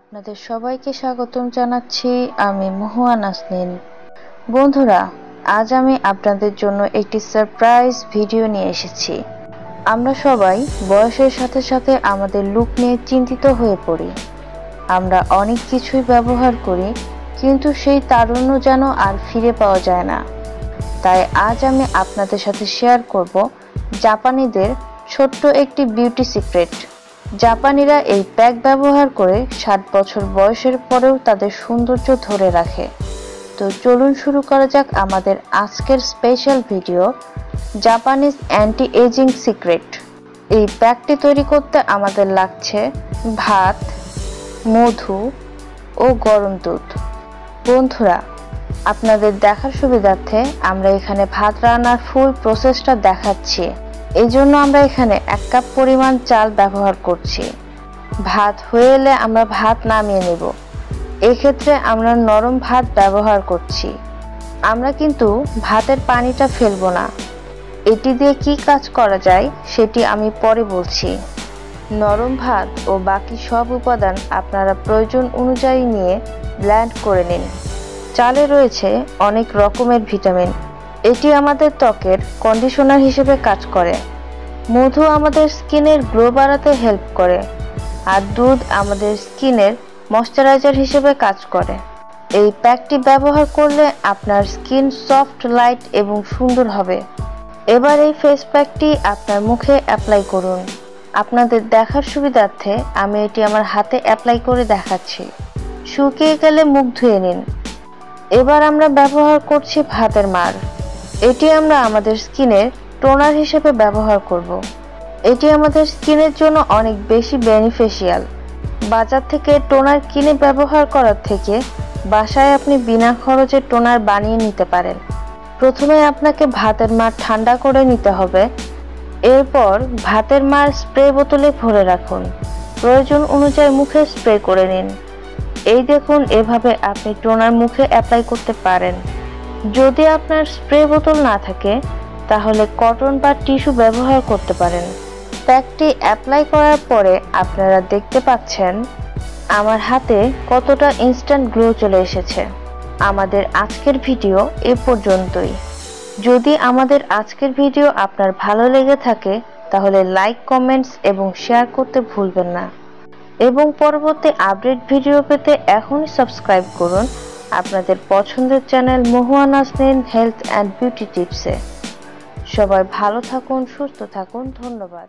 আপনাদের সবাইকে স্বাগতম জানাচ্ছি আমি মহুয়া নাসনিন বন্ধুরা, আজ আমি আপনাদের জন্য একটি সারপ্রাইজ ভিডিও নিয়ে এসেছি। আমরা সবাই বয়সের সাথে সাথে আমাদের লুক নিয়ে চিন্তিত হয়ে পড়ি। আমরা অনেক কিছুই ব্যবহার করি, কিন্তু সেই তারুণ্য যেন আর ফিরে পাওয়া যায় না। তাই আজ আমি আপনাদের সাথে শেয়ার করব জাপানিদের ছোট্ট একটি বিউটি সিক্রেট। জাপানিরা এই প্যাক ব্যবহার করে ষাট বছর বয়সের পরেও তাদের সৌন্দর্য ধরে রাখে। তো চলুন শুরু করা যাক আমাদের আজকের special video Japanese anti ageing secret এই প্যাকটি তৈরি করতে আমাদের লাগছে ভাত, মধু ও গরম দুধ। বন্ধুরা, আপনাদের দেখার সুবিধার্থে আমরা এখানে ভাত রান্নার ফুল প্রসেসটা দেখাচ্ছি। এই জন্য আমরা এখানে এক কাপ পরিমাণ চাল ব্যবহার করছি। ভাত হয়ে এলে আমরা ভাত নামিয়ে নেব। এক্ষেত্রে আমরা নরম ভাত ব্যবহার করছি। আমরা কিন্তু ভাতের পানিটা ফেলব না। এটি দিয়ে কি কাজ করা যায় সেটি আমি পরে বলছি। নরম ভাত ও বাকি সব উপাদান আপনারা প্রয়োজন অনুযায়ী নিয়ে ব্ল্যান্ড করে নিন। চালে রয়েছে অনেক রকমের ভিটামিন এটি আমাদের ত্বকের কন্ডিশনার হিসেবে কাজ করে। মধু আমাদের স্কিনের গ্লো বাড়াতে হেল্প করে আর দুধ আমাদের স্কিনের ময়শ্চারাইজার হিসেবে কাজ করে। এই প্যাকটি ব্যবহার করলে আপনার স্কিন সফট লাইট এবং সুন্দর হবে। এবার এই ফেস প্যাকটি আপনার মুখে অ্যাপ্লাই করুন। আপনাদের দেখার সুবিধার্থে আমি এটি আমার হাতে অ্যাপ্লাই করে দেখাচ্ছি। শুকিয়ে গেলে মুখ ধুয়ে নিন। এবার আমরা ব্যবহার করছি ভাতের মার এটি আমরা আমাদের স্কিনের টোনার হিসেবে ব্যবহার করব। এটি আমাদের স্কিনের জন্য অনেক বেশি বেনিফিশিয়াল। বাজার থেকে টোনার কিনে ব্যবহার করার থেকে বাসায় আপনি বিনা খরচে টোনার বানিয়ে নিতে পারেন। প্রথমে আপনাকে ভাতের মার ঠান্ডা করে নিতে হবে। এরপর ভাতের মার স্প্রে বোতলে ভরে রাখুন। প্রয়োজন অনুযায়ী মুখে স্প্রে করে নিন। এই দেখুন, এভাবে আপনি টোনার মুখে অ্যাপ্লাই করতে পারেন। যদি আপনার স্প্রে বোতল না থাকে, তাহলে কটন বা টিস্যু ব্যবহার করতে পারেন। প্যাকটি অ্যাপ্লাই করার পরে আপনারা দেখতে পাচ্ছেন, আমার হাতে কতটা ইনস্ট্যান্ট গ্লো চলে এসেছে। আমাদের আজকের ভিডিও এ পর্যন্তই। যদি আমাদের আজকের ভিডিও আপনার ভালো লেগে থাকে, তাহলে লাইক কমেন্টস এবং শেয়ার করতে ভুলবেন না। এবং পরবর্তী আপডেট ভিডিও পেতে এখনই সাবস্ক্রাইব করুন আপনাদের পছন্দের channel Mahua Nasnin health and beauty টিপসে। সবাই ভালো থাকুন, সুস্থ থাকুন, ধন্যবাদ।